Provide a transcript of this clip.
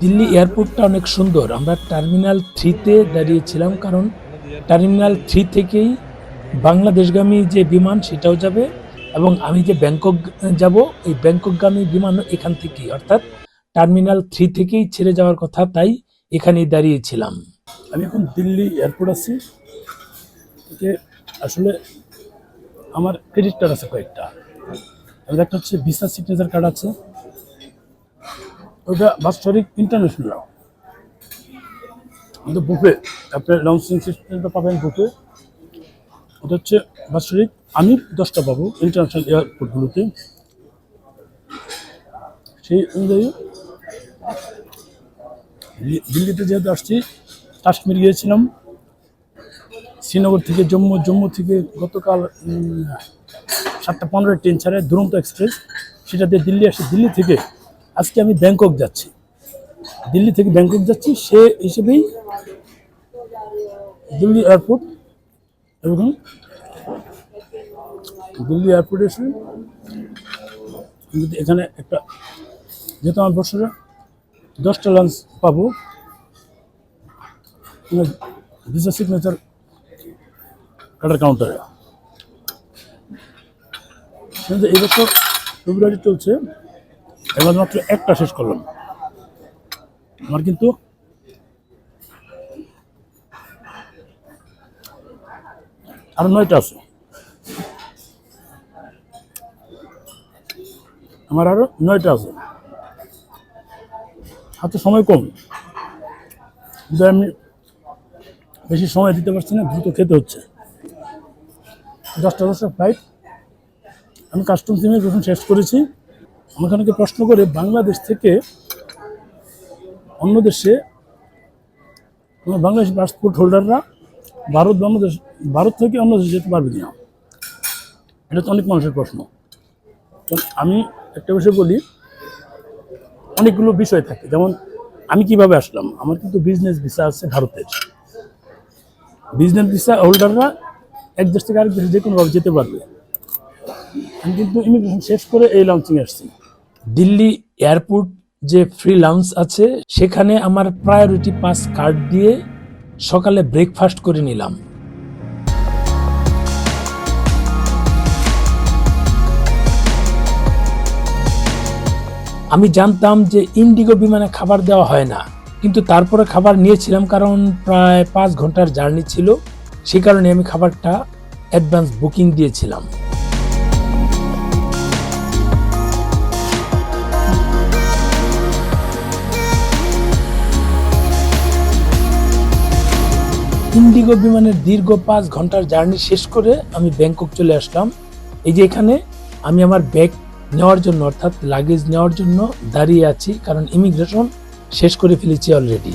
দিল্লি এয়ারপোর্টটা অনেক সুন্দর। আমরা টার্মিনাল থ্রিতে দাঁড়িয়েছিলাম কারণ টার্মিনাল থ্রি থেকেই বাংলাদেশগামী যে বিমান সেটাও যাবে এবং আমি যে ব্যাংকক যাব, এই ব্যাংককগামী বিমানও এখান থেকেই। অর্থাৎ টার্মিনাল থ্রি থেকেই ছেড়ে যাওয়ার কথা, তাই এখানেই দাঁড়িয়েছিলাম। আমি এখন দিল্লি এয়ারপোর্ট আছি। আসলে আমার ক্রেডিট কার্ড আছে কয়েকটা। একটা হচ্ছে ভিসা সিগনেচার কার্ড আছে। ওটা বাৎসরিক ইন্টারন্যাশনাল কিন্তু বুফে আপনার লঞ্চিং সিস্টেমটা পাবেন বুফে ওটা হচ্ছে বাৎসরিক, আমি দশটা পাবো ইন্টারন্যাশনাল এয়ারপোর্টগুলোতে সেই অনুযায়ী দিল্লি- দিল্লিতে যেহেতু আসছি, কাশ্মীর গিয়েছিলাম। শ্রীনগর থেকে জম্মু জম্মু থেকে গতকাল সাতটা পনেরো ট্রেন ছাড়ে, দুরন্ত এক্সপ্রেস সেটা দিয়ে দিল্লি আসে, দিল্লি থেকে আজকে আমি ব্যাংকক যাচ্ছি। দিল্লি থেকে ব্যাংকক যাচ্ছি, সে হিসেবেই দিল্লি এয়ারপোর্ট, এবং দিল্লি এয়ারপোর্টে এসে এখানে একটা যেহেতু আমার বছরে দশটা লাঞ্চ পাবো ভিসা সিগনেচার কাটার কাউন্টারে এই বছর ফেব্রুয়ারি চলছে এবার মাত্র একটা শেষ করলাম। আমার কিন্তু আর নয়টা আছে। আমার আরও নয়টা আছে। হাতে সময় কম। কিন্তু আমি বেশি সময় দিতে পারছি না, দ্রুত খেতে হচ্ছে। দশটা দশটা ফ্লাইট আমি কাস্টম ইমিগ্রেশন শেষ করেছি। আমাকে অনেকে প্রশ্ন করে, বাংলাদেশ থেকে অন্য দেশে বাংলাদেশ পাসপোর্ট হোল্ডাররা ভারত বাংলাদেশ ভারত থেকে অন্য দেশে যেতে পারবে কিনা? এটা তো অনেক মানুষের প্রশ্ন। আমি একটা বিষয় বলি, অনেকগুলো বিষয় থাকে। যেমন, আমি কীভাবে আসলাম? আমার কিন্তু বিজনেস ভিসা আছে ভারতের। বিজনেস ভিসা হোল্ডাররা এক দেশ থেকে আরেক দেশে যে কোনোভাবে যেতে পারবে। আমি কিন্তু ইমিগ্রেশন শেষ করে এই লঞ্চিং আসছি। দিল্লি এয়ারপোর্ট যে ফ্রি লাউঞ্জ আছে, সেখানে আমার প্রায়োরিটি পাস কার্ড দিয়ে সকালে ব্রেকফাস্ট করে নিলাম। আমি জানতাম যে ইন্ডিগো বিমানে খাবার দেওয়া হয় না, কিন্তু তারপরে খাবার নিয়েছিলাম কারণ প্রায় পাঁচ ঘণ্টার জার্নি ছিল, সে কারণে আমি খাবারটা অ্যাডভান্স বুকিং দিয়েছিলাম। ইন্ডিগো বিমানের দীর্ঘ পাঁচ ঘণ্টার জার্নি শেষ করে আমি ব্যাংকক চলে আসলাম। এই যে এখানে আমি আমার ব্যাগ নেওয়ার জন্য, অর্থাৎ লাগেজ নেওয়ার জন্য দাঁড়িয়ে আছি, কারণ ইমিগ্রেশন শেষ করে ফেলেছি অলরেডি